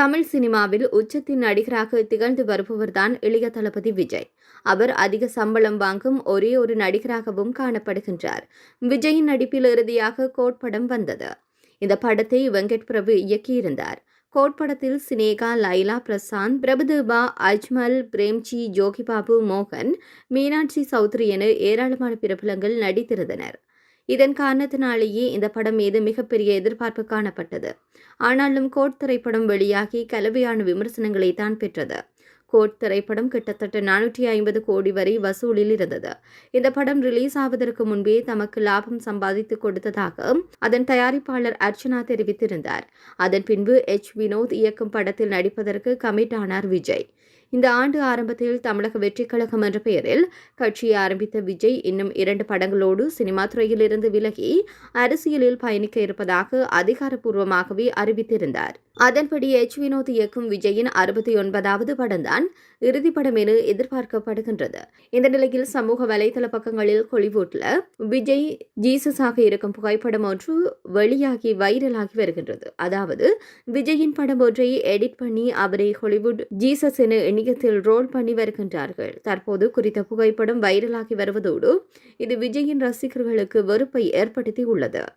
தமிழ் சினிமாவில் உச்சத்தின் நடிகராக திகழ்ந்து வருபவர்தான் இளைய தளபதி விஜய். அவர் அதிக சம்பளம் வாங்கும் ஒரே ஒரு நடிகராகவும் காணப்படுகின்றார். விஜயின் நடிப்பில் இறுதியாக கோட் படம் வந்தது. இந்த படத்தை வெங்கட் பிரபு இயக்கியிருந்தார். கோட் படத்தில் சினேகா லைலா பிரசாந்த் பிரபுதேபா அஜ்மல் பிரேம்ஜி ஜோகிபாபு மோகன் மீனாட்சி சௌத்ரி என ஏராளமான பிரபலங்கள் நடித்திருந்தனர். இதன் காரணத்தினாலேயே இந்த படம் மீது மிகப்பெரிய எதிர்பார்ப்பு காணப்பட்டது. ஆனாலும் கோட் திரைப்படம் வெளியாகி கலவையான விமர்சனங்களை தான் பெற்றது. கோட் திரைப்படம் கிட்டத்தட்ட நானூற்றி ஐம்பது கோடி வரை வசூலில் இருந்தது. இந்த படம் ரிலீஸ் ஆவதற்கு முன்பே தமக்கு லாபம் சம்பாதித்து கொடுத்ததாக அதன் தயாரிப்பாளர் அர்ச்சனா தெரிவித்திருந்தார். அதன் பின்பு எச் வினோத் இயக்கும் படத்தில் நடிப்பதற்கு கமிட் ஆனார் விஜய். இந்த ஆண்டு ஆரம்பத்தில் தமிழக வெற்றிக் கழகம் என்ற பெயரில் கட்சியை ஆரம்பித்த விஜய் இன்னும் இரண்டு படங்களோடு சினிமா துறையிலிருந்து விலகி அரசியலில் பயணிக்க இருப்பதாக அதிகாரப்பூர்வமாகவே அறிவித்திருந்தார். அதன்படி எச் வினோத் இயக்கும் விஜயின் அறுபத்தி ஒன்பதாவது படம்தான் இறுதி படம் என எதிர்பார்க்கப்படுகின்றது. இந்த நிலையில் சமூக வலைதள பக்கங்களில் ஹாலிவுட்ல விஜய் ஜீசஸாக இருக்கும் புகைப்படம் ஒன்று வெளியாகி வைரலாகி வருகின்றது. அதாவது விஜயின் படம் ஒன்றை எடிட் பண்ணி அவரை ஹாலிவுட் ஜீசஸ் என இணையத்தில் ரோல் பண்ணி வருகின்றார்கள். தற்போது குறித்த புகைப்படம் வைரலாகி வருவதோடு இது விஜயின் ரசிகர்களுக்கு வெறுப்பை ஏற்படுத்தி உள்ளது